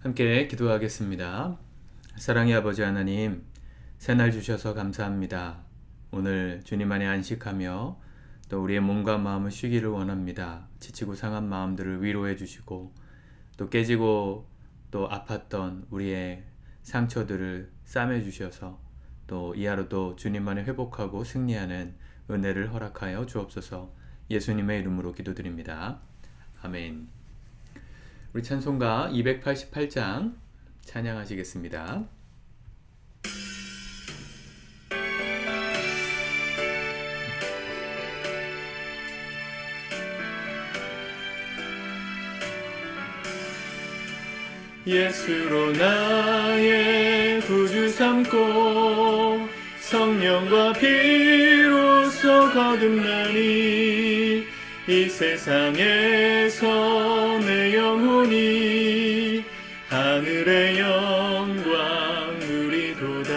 함께 기도하겠습니다. 사랑의 아버지 하나님, 새날 주셔서 감사합니다. 오늘 주님 안에 안식하며 또 우리의 몸과 마음을 쉬기를 원합니다. 지치고 상한 마음들을 위로해 주시고 또 깨지고 또 아팠던 우리의 상처들을 싸매 주셔서 또 이 하루도 주님 안에 회복하고 승리하는 은혜를 허락하여 주옵소서 예수님의 이름으로 기도드립니다. 아멘. 우리 찬송가 288장 찬양하시겠습니다. 예수로 나의 구주 삼고 성령과 피로써 거듭나니 이 세상에서 내 영혼이 하늘의 영광 누리도다.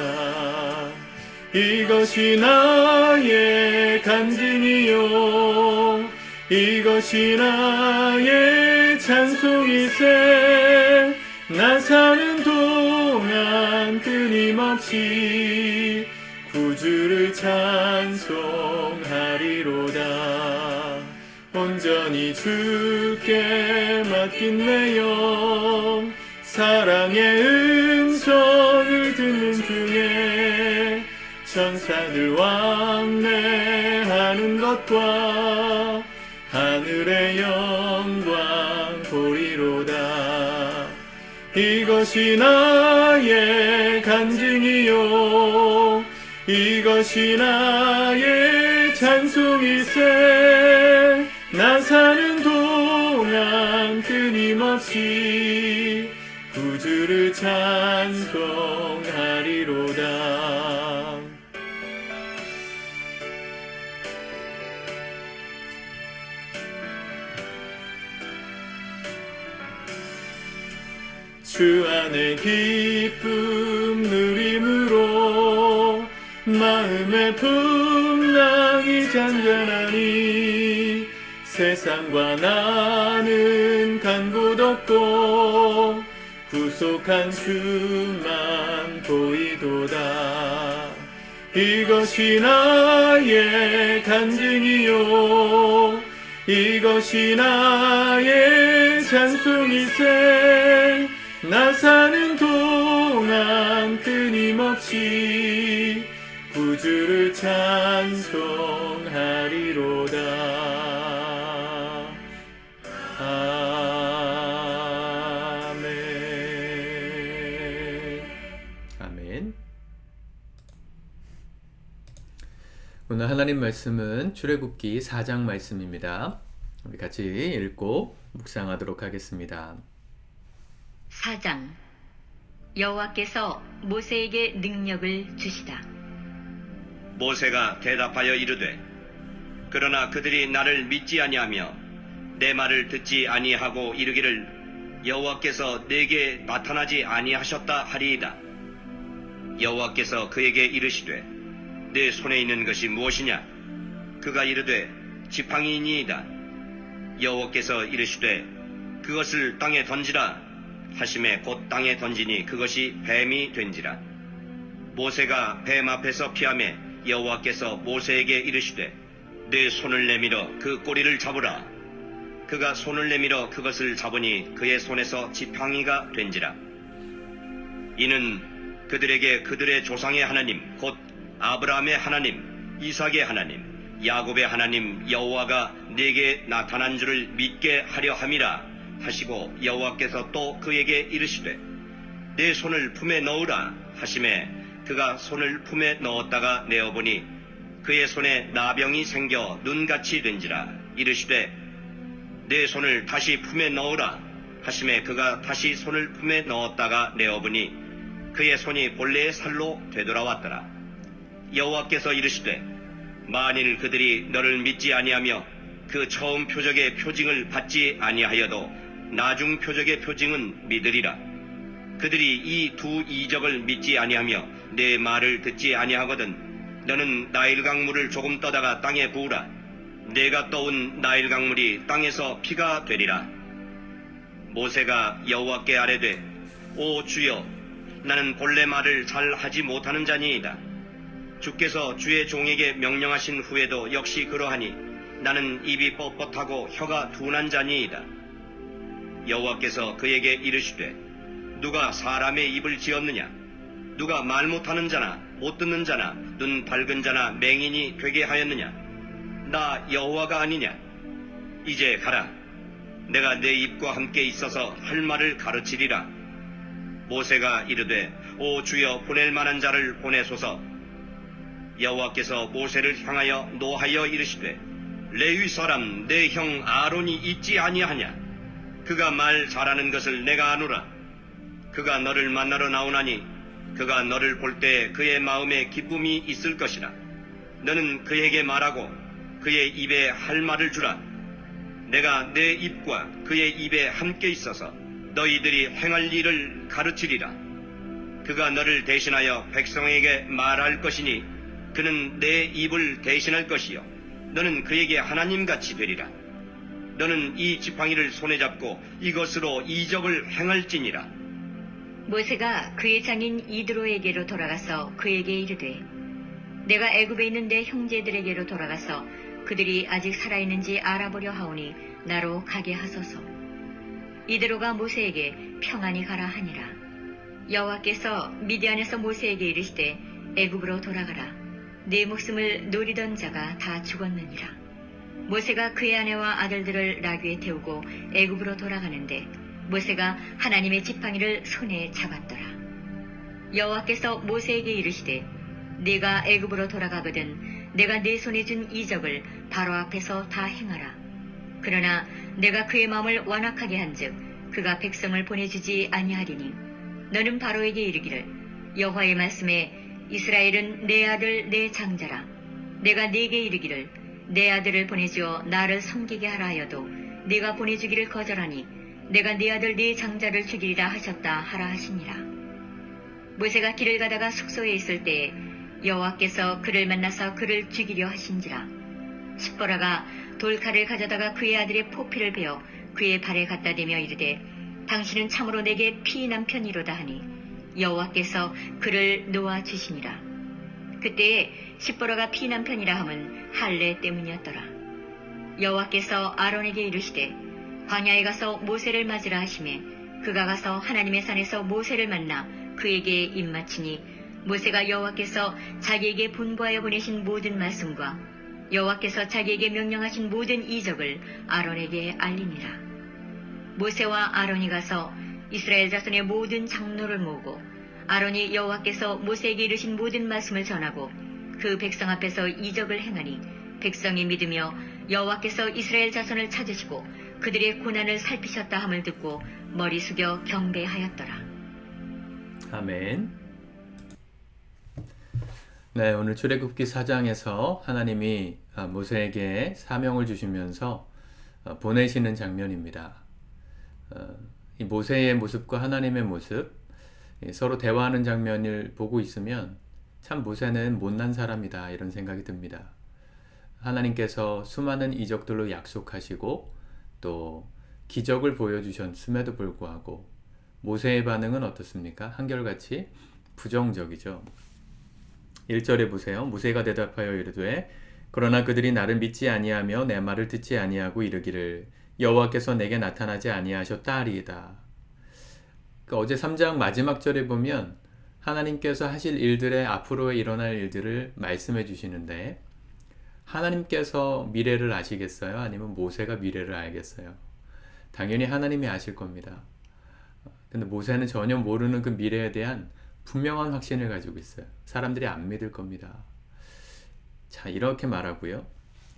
이것이 나의 간증이요. 이것이 나의 찬송이세. 나 사는 동안 끊임없이 구주를 찬송하리로다. 온전히 주께 맡긴 내영 사랑의 음성을 듣는 중에 천사들 왕래하는 것과 하늘의 영광 보리로다. 이것이 나의 간증이요. 이것이 나의 찬송이세. 나사 는 동안 끊임없이 구주를 찬송하리로다. 주 안의 기쁨 누림으로 마음의 풍랑이 잔잔하니 세상과 나는 간곳 없고 구속한 주만 보이도다. 이것이 나의 간증이요. 이것이 나의 찬송이세. 나 사는 동안 끊임없이 구주를 찬송 하나님 말씀은 출애굽기 4장 말씀입니다. 우리 같이 읽고 묵상하도록 하겠습니다. 4장 여호와께서 모세에게 능력을 주시다. 모세가 대답하여 이르되 그러나 그들이 나를 믿지 아니하며 내 말을 듣지 아니하고 이르기를 여호와께서 내게 나타나지 아니하셨다 하리이다 여호와께서 그에게 이르시되 내 손에 있는 것이 무엇이냐? 그가 이르되 지팡이니이다. 여호와께서 이르시되 그것을 땅에 던지라. 하심에 곧 땅에 던지니 그것이 뱀이 된지라. 모세가 뱀 앞에서 피하매 여호와께서 모세에게 이르시되 내 손을 내밀어 그 꼬리를 잡으라. 그가 손을 내밀어 그것을 잡으니 그의 손에서 지팡이가 된지라. 이는 그들에게 그들의 조상의 하나님 곧 아브라함의 하나님 이삭의 하나님 야곱의 하나님 여호와가 내게 나타난 줄을 믿게 하려 함이라 하시고 여호와께서 또 그에게 이르시되 내 손을 품에 넣으라 하심에 그가 손을 품에 넣었다가 내어보니 그의 손에 나병이 생겨 눈같이 된지라 이르시되 내 손을 다시 품에 넣으라 하심에 그가 다시 손을 품에 넣었다가 내어보니 그의 손이 본래의 살로 되돌아왔더라 여호와께서 이르시되 만일 그들이 너를 믿지 아니하며 그 처음 표적의 표징을 받지 아니하여도 나중 표적의 표징은 믿으리라. 그들이 이 두 이적을 믿지 아니하며 내 말을 듣지 아니하거든 너는 나일 강물을 조금 떠다가 땅에 부으라. 내가 떠온 나일 강물이 땅에서 피가 되리라. 모세가 여호와께 아뢰되 오 주여 나는 본래 말을 잘 하지 못하는 자니이다. 주께서 주의 종에게 명령하신 후에도 역시 그러하니 나는 입이 뻣뻣하고 혀가 둔한 자니이다. 여호와께서 그에게 이르시되 누가 사람의 입을 지었느냐? 누가 말 못하는 자나 못 듣는 자나 눈 밝은 자나 맹인이 되게 하였느냐? 나 여호와가 아니냐? 이제 가라. 내가 내 입과 함께 있어서 할 말을 가르치리라. 모세가 이르되 오 주여 보낼 만한 자를 보내소서 여호와께서 모세를 향하여 노하여 이르시되 레위 사람 내 형 아론이 있지 아니하냐? 그가 말 잘하는 것을 내가 아노라. 그가 너를 만나러 나오나니 그가 너를 볼 때 그의 마음에 기쁨이 있을 것이라. 너는 그에게 말하고 그의 입에 할 말을 주라. 내가 내 입과 그의 입에 함께 있어서 너희들이 행할 일을 가르치리라. 그가 너를 대신하여 백성에게 말할 것이니 그는 내 입을 대신할 것이요. 너는 그에게 하나님같이 되리라. 너는 이 지팡이를 손에 잡고 이것으로 이적을 행할지니라. 모세가 그의 장인 이드로에게로 돌아가서 그에게 이르되 내가 애굽에 있는 내 형제들에게로 돌아가서 그들이 아직 살아있는지 알아보려 하오니 나로 가게 하소서. 이드로가 모세에게 평안히 가라 하니라. 여호와께서 미디안에서 모세에게 이르시되 애굽으로 돌아가라 네 목숨을 노리던 자가 다 죽었느니라 모세가 그의 아내와 아들들을 나귀에 태우고 애굽으로 돌아가는데 모세가 하나님의 지팡이를 손에 잡았더라. 여호와께서 모세에게 이르시되 네가 애굽으로 돌아가거든 내가 네 손에 준 이적을 바로 앞에서 다 행하라. 그러나 내가 그의 마음을 완악하게 한즉 그가 백성을 보내주지 아니하리니 너는 바로에게 이르기를 여호와의 말씀에 이스라엘은 내 아들 내 장자라 내가 네게 이르기를 내 아들을 보내주어 나를 섬기게 하라 하여도 네가 보내주기를 거절하니 내가 네 아들 네 장자를 죽이리라 하셨다 하라 하시니라. 모세가 길을 가다가 숙소에 있을 때에 여호와께서 그를 만나서 그를 죽이려 하신지라. 십보라가 돌칼을 가져다가 그의 아들의 포피를 베어 그의 발에 갖다 대며 이르되 당신은 참으로 내게 피 남편이로다 하니 여호와께서 그를 놓아 주시니라. 그때에 십보라가 피 남편이라 함은 할례 때문이었더라. 여호와께서 아론에게 이르시되 광야에 가서 모세를 맞으라 하심에 그가 가서 하나님의 산에서 모세를 만나 그에게 입맞추니 모세가 여호와께서 자기에게 분부하여 보내신 모든 말씀과 여호와께서 자기에게 명령하신 모든 이적을 아론에게 알리니라. 모세와 아론이 가서 이스라엘 자손의 모든 장로를 모으고 아론이 여호와께서 모세에게 이르신 모든 말씀을 전하고 그 백성 앞에서 이적을 행하니 백성이 믿으며 여호와께서 이스라엘 자손을 찾으시고 그들의 고난을 살피셨다 함을 듣고 머리 숙여 경배하였더라. 아멘. 네, 오늘 출애굽기 4장에서 하나님이 아, 모세에게 사명을 주시면서 어, 보내시는 장면입니다. 모세의 모습과 하나님의 모습 예, 서로 대화하는 장면을 보고 있으면 참 모세는 못난 사람이다 이런 생각이 듭니다. 하나님께서 수많은 이적들로 약속하시고 또 기적을 보여주셨음에도 불구하고 모세의 반응은 어떻습니까? 한결같이 부정적이죠. 1절에 보세요. 모세가 대답하여 이르되 그러나 그들이 나를 믿지 아니하며 내 말을 듣지 아니하고 이르기를 여호와께서 내게 나타나지 아니하셨다 하리이다. 그 어제 3장 마지막 절에 보면 하나님께서 하실 일들의 앞으로의 일어날 일들을 말씀해 주시는데 하나님께서 미래를 아시겠어요? 아니면 모세가 미래를 알겠어요? 당연히 하나님이 아실 겁니다. 근데 모세는 전혀 모르는 그 미래에 대한 분명한 확신을 가지고 있어요. 사람들이 안 믿을 겁니다. 자, 이렇게 말하고요.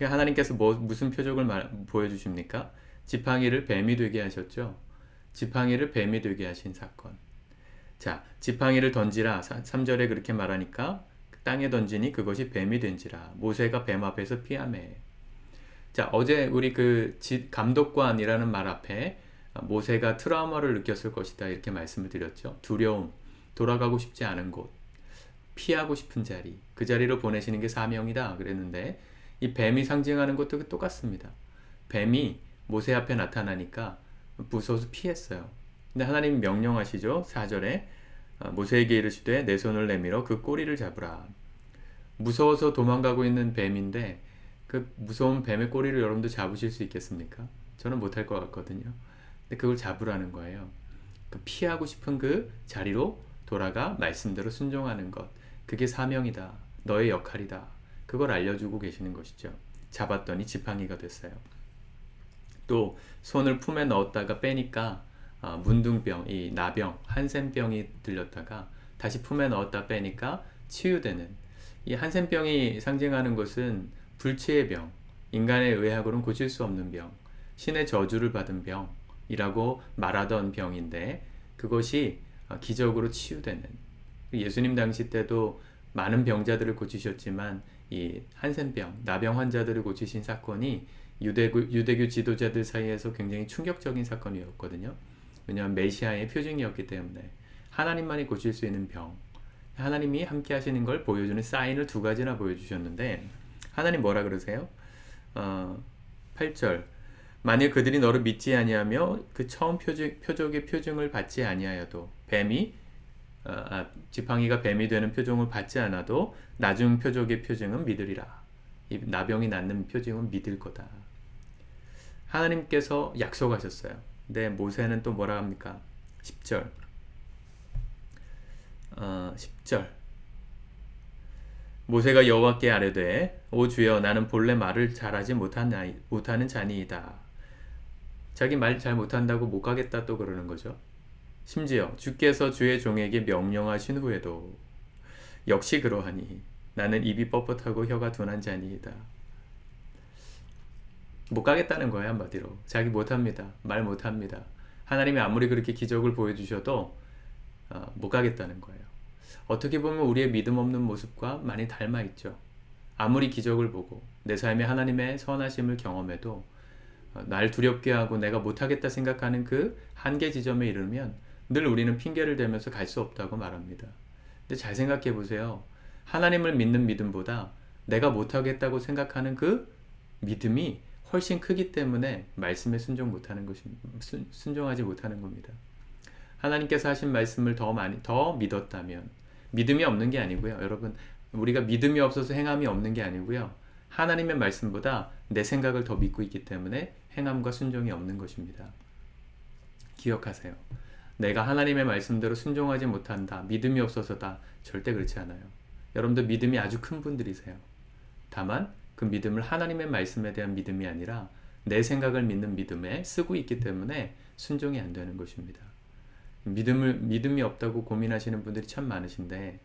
하나님께서 뭐, 무슨 표적을 말, 보여주십니까? 지팡이를 뱀이 되게 하셨죠. 지팡이를 뱀이 되게 하신 사건. 자, 지팡이를 던지라. 3절에 그렇게 말하니까 땅에 던지니 그것이 뱀이 된지라. 모세가 뱀 앞에서 피하매. 자, 어제 우리 그 지, 감독관이라는 말 앞에 모세가 트라우마를 느꼈을 것이다. 이렇게 말씀을 드렸죠. 두려움, 돌아가고 싶지 않은 곳, 피하고 싶은 자리, 그 자리로 보내시는 게 사명이다. 그랬는데 이 뱀이 상징하는 것도 똑같습니다. 뱀이 모세 앞에 나타나니까 무서워서 피했어요. 근데 하나님이 명령하시죠. 4절에 어, 모세에게 이르시되 내 손을 내밀어 그 꼬리를 잡으라. 무서워서 도망가고 있는 뱀인데 그 무서운 뱀의 꼬리를 여러분도 잡으실 수 있겠습니까? 저는 못할 것 같거든요. 근데 그걸 잡으라는 거예요. 그 피하고 싶은 그 자리로 돌아가 말씀대로 순종하는 것. 그게 사명이다. 너의 역할이다. 그걸 알려주고 계시는 것이죠. 잡았더니 지팡이가 됐어요. 또 손을 품에 넣었다가 빼니까 아, 문둥병, 이 나병, 한센병이 들렸다가 다시 품에 넣었다 빼니까 치유되는. 이 한센병이 상징하는 것은 불치의 병, 인간의 의학으로는 고칠 수 없는 병, 신의 저주를 받은 병이라고 말하던 병인데 그것이 아, 기적으로 치유되는. 예수님 당시 때도 많은 병자들을 고치셨지만 이 한센병, 나병 환자들을 고치신 사건이 유대교, 유대교 지도자들 사이에서 굉장히 충격적인 사건이었거든요. 왜냐하면 메시아의 표징이었기 때문에 하나님만이 고칠 수 있는 병, 하나님이 함께 하시는 걸 보여주는 사인을 두 가지나 보여주셨는데 하나님 뭐라 그러세요? 어, 8절 만일 그들이 너를 믿지 아니하며 그 처음 표적, 표적의 표징을 받지 아니하여도 뱀이 어, 아, 지팡이가 뱀이 되는 표징을 받지 않아도 나중 표적의 표징은 믿으리라. 이 나병이 낫는 표징은 믿을 거다. 하나님께서 약속하셨어요. 근데 모세는 또 뭐라 합니까? 10절. 어, 10절. 모세가 여호와께 아뢰되 오 주여 나는 본래 말을 잘하지 못한 나이, 못하는 자니이다. 자기 말 잘 못한다고 못 가겠다 또 그러는 거죠. 심지어 주께서 주의 종에게 명령하신 후에도 역시 그러하니 나는 입이 뻣뻣하고 혀가 둔한 자니이다. 못 가겠다는 거예요 한마디로. 자기 못합니다. 말 못합니다. 하나님이 아무리 그렇게 기적을 보여주셔도 어, 못 가겠다는 거예요. 어떻게 보면 우리의 믿음 없는 모습과 많이 닮아 있죠. 아무리 기적을 보고 내 삶에 하나님의 선하심을 경험해도 어, 날 두렵게 하고 내가 못하겠다 생각하는 그 한계 지점에 이르면 늘 우리는 핑계를 대면서 갈 수 없다고 말합니다. 근데 잘 생각해 보세요. 하나님을 믿는 믿음보다 내가 못하겠다고 생각하는 그 믿음이 훨씬 크기 때문에 말씀에 순종 못하는 것이 순, 순종하지 못하는 겁니다. 하나님께서 하신 말씀을 더 많이 더 믿었다면 믿음이 없는 게 아니고요. 여러분 우리가 믿음이 없어서 행함이 없는 게 아니고요. 하나님의 말씀보다 내 생각을 더 믿고 있기 때문에 행함과 순종이 없는 것입니다. 기억하세요. 내가 하나님의 말씀대로 순종하지 못한다. 믿음이 없어서다. 절대 그렇지 않아요. 여러분들 믿음이 아주 큰 분들이세요. 다만 그 믿음을 하나님의 말씀에 대한 믿음이 아니라 내 생각을 믿는 믿음에 쓰고 있기 때문에 순종이 안 되는 것입니다. 믿음을 믿음이 없다고 고민하시는 분들이 참 많으신데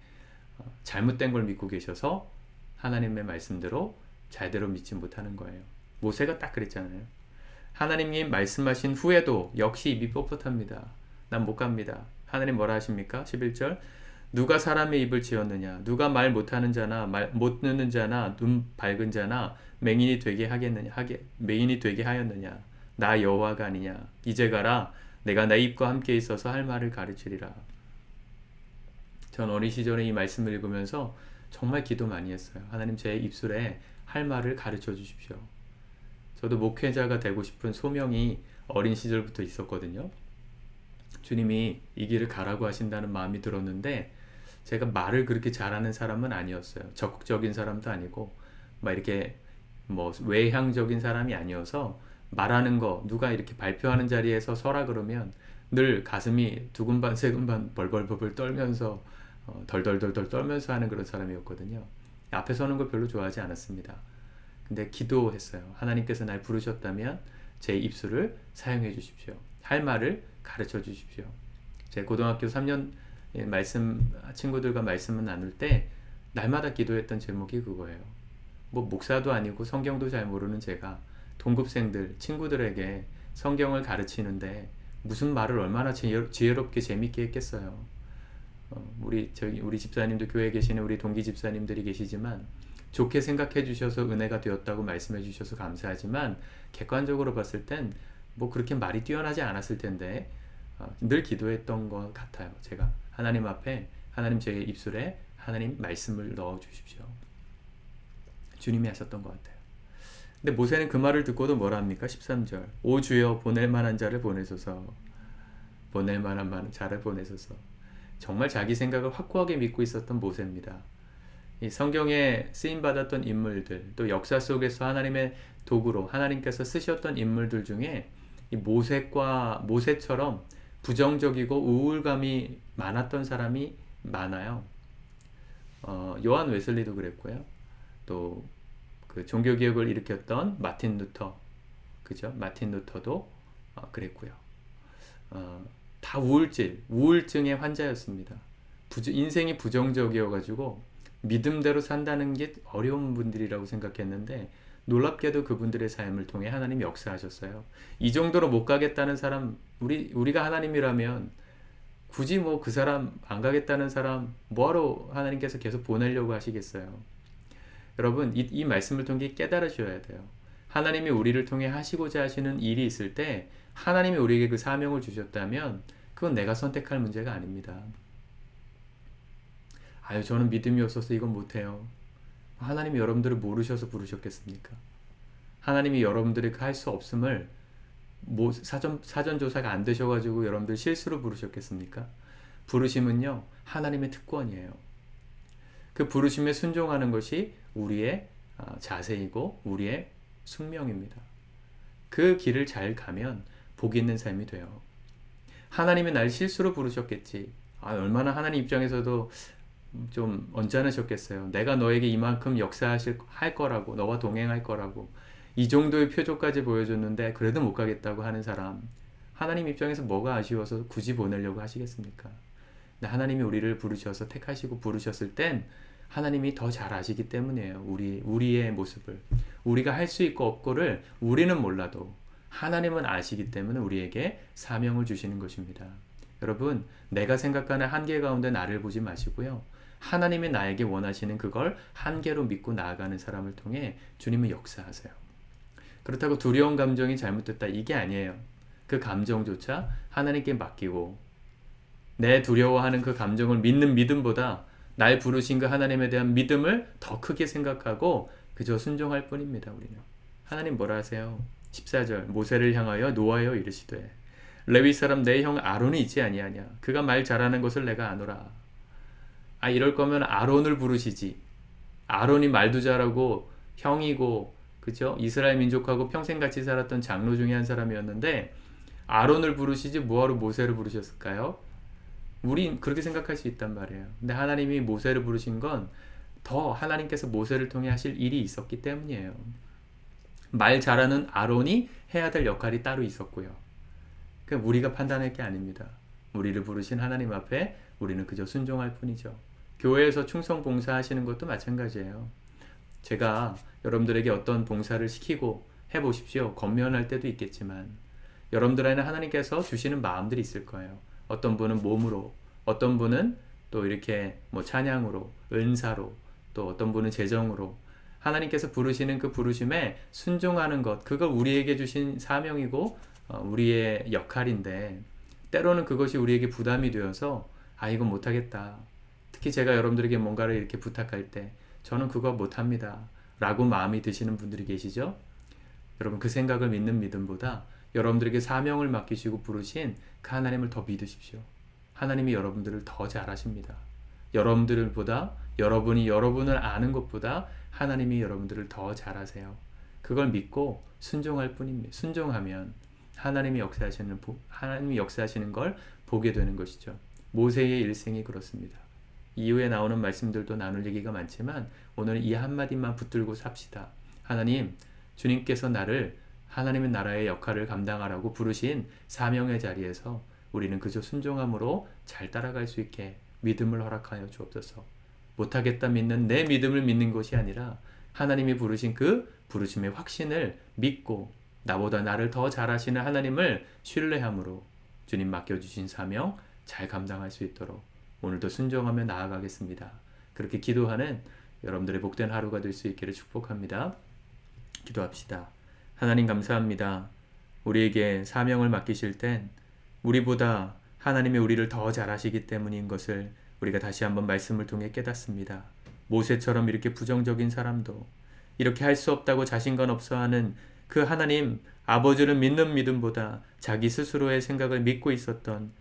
어, 잘못된 걸 믿고 계셔서 하나님의 말씀대로 잘대로 믿지 못하는 거예요. 모세가 딱 그랬잖아요. 하나님이 말씀하신 후에도 역시 입이 뻣뻣합니다. 난 못 갑니다. 하나님 뭐라 하십니까? 11절 누가 사람의 입을 지었느냐? 누가 말 못하는 자나 말 못 듣는 자나 눈 밝은 자나 맹인이 되게 하겠느냐? 하게 맹인이 되게 하였느냐? 나 여호와가 아니냐? 이제 가라. 내가 내 입과 함께 있어서 할 말을 가르치리라. 전 어린 시절에 이 말씀을 읽으면서 정말 기도 많이 했어요. 하나님 제 입술에 할 말을 가르쳐 주십시오. 저도 목회자가 되고 싶은 소명이 어린 시절부터 있었거든요. 주님이 이 길을 가라고 하신다는 마음이 들었는데 제가 말을 그렇게 잘하는 사람은 아니었어요. 적극적인 사람도 아니고 막 이렇게 뭐 외향적인 사람이 아니어서 말하는 거 누가 이렇게 발표하는 자리에서 서라 그러면 늘 가슴이 두근반 세근반 벌벌벌벌 떨면서 어, 덜덜덜덜 떨면서 하는 그런 사람이었거든요. 앞에 서는 걸 별로 좋아하지 않았습니다. 근데 기도했어요. 하나님께서 날 부르셨다면 제 입술을 사용해 주십시오. 할 말을 가르쳐 주십시오. 제 고등학교 3년 말씀 친구들과 말씀을 나눌 때 날마다 기도했던 제목이 그거예요. 뭐 목사도 아니고 성경도 잘 모르는 제가 동급생들 친구들에게 성경을 가르치는데 무슨 말을 얼마나 지혜롭게 재밌게 했겠어요. 어, 우리 저기 우리 집사님도 교회에 계시는 우리 동기 집사님들이 계시지만 좋게 생각해 주셔서 은혜가 되었다고 말씀해 주셔서 감사하지만 객관적으로 봤을 땐 뭐 그렇게 말이 뛰어나지 않았을 텐데 어, 늘 기도했던 것 같아요. 제가 하나님 앞에 하나님 제 입술에 하나님 말씀을 넣어 주십시오. 주님이 하셨던 것 같아요. 근데 모세는 그 말을 듣고도 뭐라 합니까? 13절. 오 주여 보낼 만한 자를 보내소서. 보낼 만한 잘을 보내소서. 정말 자기 생각을 확고하게 믿고 있었던 모세입니다. 이 성경에 쓰임 받았던 인물들 또 역사 속에서 하나님의 도구로 하나님께서 쓰셨던 인물들 중에 이 모세과 모세처럼 부정적이고 우울감이 많았던 사람이 많아요. 어, 요한 웨슬리도 그랬고요. 또 그 종교 개혁을 일으켰던 마틴 루터, 그죠? 마틴 루터도 어, 그랬고요. 어, 다 우울질, 우울증의 환자였습니다. 부정- 인생이 부정적이어가지고 믿음대로 산다는 게 어려운 분들이라고 생각했는데 놀랍게도 그분들의 삶을 통해 하나님이 역사하셨어요. 이 정도로 못 가겠다는 사람, 우리 우리가 하나님이라면 굳이 뭐 그 사람 안 가겠다는 사람 뭐하러 하나님께서 계속 보내려고 하시겠어요. 여러분 이, 이 말씀을 통해 깨달으셔야 돼요. 하나님이 우리를 통해 하시고자 하시는 일이 있을 때 하나님이 우리에게 그 사명을 주셨다면 그건 내가 선택할 문제가 아닙니다. 아유 저는 믿음이 없어서 이건 못해요. 하나님이 여러분들을 모르셔서 부르셨겠습니까? 하나님이 여러분들이 할 수 없음을 뭐 사전 사전 조사가 안 되셔가지고 여러분들 실수로 부르셨겠습니까? 부르심은요 하나님의 특권이에요. 그 부르심에 순종하는 것이 우리의 아, 자세이고 우리의 숙명입니다. 그 길을 잘 가면 복 있는 삶이 돼요. 하나님이 날 실수로 부르셨겠지. 아, 얼마나 하나님 입장에서도 좀 언짢으셨겠어요. 내가 너에게 이만큼 역사하실 할 거라고 너와 동행할 거라고 이 정도의 표적까지 보여줬는데 그래도 못 가겠다고 하는 사람 하나님 입장에서 뭐가 아쉬워서 굳이 보내려고 하시겠습니까? 근데 하나님이 우리를 부르셔서 택하시고 부르셨을 땐 하나님이 더 잘 아시기 때문이에요. 우리 우리의 모습을 우리가 할 수 있고 없고를 우리는 몰라도 하나님은 아시기 때문에 우리에게 사명을 주시는 것입니다. 여러분, 내가 생각하는 한계 가운데 나를 보지 마시고요. 하나님이 나에게 원하시는 그걸 한계로 믿고 나아가는 사람을 통해 주님은 역사하세요. 그렇다고 두려운 감정이 잘못됐다 이게 아니에요. 그 감정조차 하나님께 맡기고 내 두려워하는 그 감정을 믿는 믿음보다 날 부르신 그 하나님에 대한 믿음을 더 크게 생각하고 그저 순종할 뿐입니다. 우리는 하나님 뭐라 하세요? 14절 모세를 향하여 노하여 이르시되 레위 사람 내 형 아론이 있지 아니하냐 그가 말 잘하는 것을 내가 아노라 아 이럴 거면 아론을 부르시지 아론이 말도 잘하고 형이고 그죠 이스라엘 민족하고 평생 같이 살았던 장로 중에 한 사람이었는데 아론을 부르시지 뭐하러 모세를 부르셨을까요? 우리 그렇게 생각할 수 있단 말이에요. 근데 하나님이 모세를 부르신 건 더 하나님께서 모세를 통해 하실 일이 있었기 때문이에요. 말 잘하는 아론이 해야 될 역할이 따로 있었고요. 그 우리가 판단할 게 아닙니다. 우리를 부르신 하나님 앞에 우리는 그저 순종할 뿐이죠. 교회에서 충성 봉사하시는 것도 마찬가지예요. 제가 여러분들에게 어떤 봉사를 시키고 해보십시오. 건면할 때도 있겠지만 여러분들에게는 하나님께서 주시는 마음들이 있을 거예요. 어떤 분은 몸으로, 어떤 분은 또 이렇게 뭐 찬양으로, 은사로, 또 어떤 분은 재정으로 하나님께서 부르시는 그 부르심에 순종하는 것, 그걸 우리에게 주신 사명이고 어, 우리의 역할인데 때로는 그것이 우리에게 부담이 되어서 아 이건 못하겠다. 특히 제가 여러분들에게 뭔가를 이렇게 부탁할 때 저는 그거 못합니다. 라고 마음이 드시는 분들이 계시죠? 여러분 그 생각을 믿는 믿음보다 여러분들에게 사명을 맡기시고 부르신 그 하나님을 더 믿으십시오. 하나님이 여러분들을 더 잘하십니다. 여러분들보다 여러분이 여러분을 아는 것보다 하나님이 여러분들을 더 잘하세요. 그걸 믿고 순종할 뿐입니다. 순종하면 하나님이 역사하시는 보- 하나님이 역사하시는 걸 보게 되는 것이죠. 모세의 일생이 그렇습니다. 이후에 나오는 말씀들도 나눌 얘기가 많지만 오늘 이 한마디만 붙들고 삽시다. 하나님, 주님께서 나를 하나님의 나라의 역할을 감당하라고 부르신 사명의 자리에서 우리는 그저 순종함으로 잘 따라갈 수 있게 믿음을 허락하여 주옵소서. 못하겠다 믿는 내 믿음을 믿는 것이 아니라 하나님이 부르신 그 부르심의 확신을 믿고 나보다 나를 더 잘하시는 하나님을 신뢰함으로 주님 맡겨주신 사명 잘 감당할 수 있도록 오늘도 순종하며 나아가겠습니다. 그렇게 기도하는 여러분들의 복된 하루가 될 수 있기를 축복합니다. 기도합시다. 하나님 감사합니다. 우리에게 사명을 맡기실 땐 우리보다 하나님이 우리를 더 잘하시기 때문인 것을 우리가 다시 한번 말씀을 통해 깨닫습니다. 모세처럼 이렇게 부정적인 사람도 이렇게 할 수 없다고 자신감 없어 하는 그 하나님 아버지를 믿는 믿음보다 자기 스스로의 생각을 믿고 있었던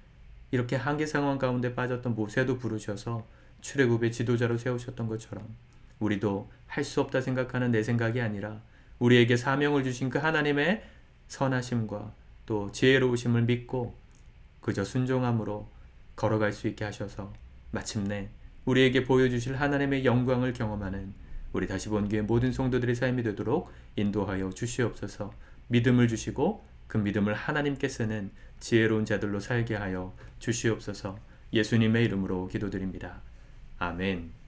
이렇게 한계 상황 가운데 빠졌던 모세도 부르셔서 출애굽의 지도자로 세우셨던 것처럼 우리도 할 수 없다 생각하는 내 생각이 아니라 우리에게 사명을 주신 그 하나님의 선하심과 또 지혜로우심을 믿고 그저 순종함으로 걸어갈 수 있게 하셔서 마침내 우리에게 보여주실 하나님의 영광을 경험하는 우리 다시 본 교회 모든 성도들의 삶이 되도록 인도하여 주시옵소서. 믿음을 주시고 그 믿음을 하나님께 쓰는 지혜로운 자들로 살게 하여 주시옵소서 예수님의 이름으로 기도드립니다. 아멘.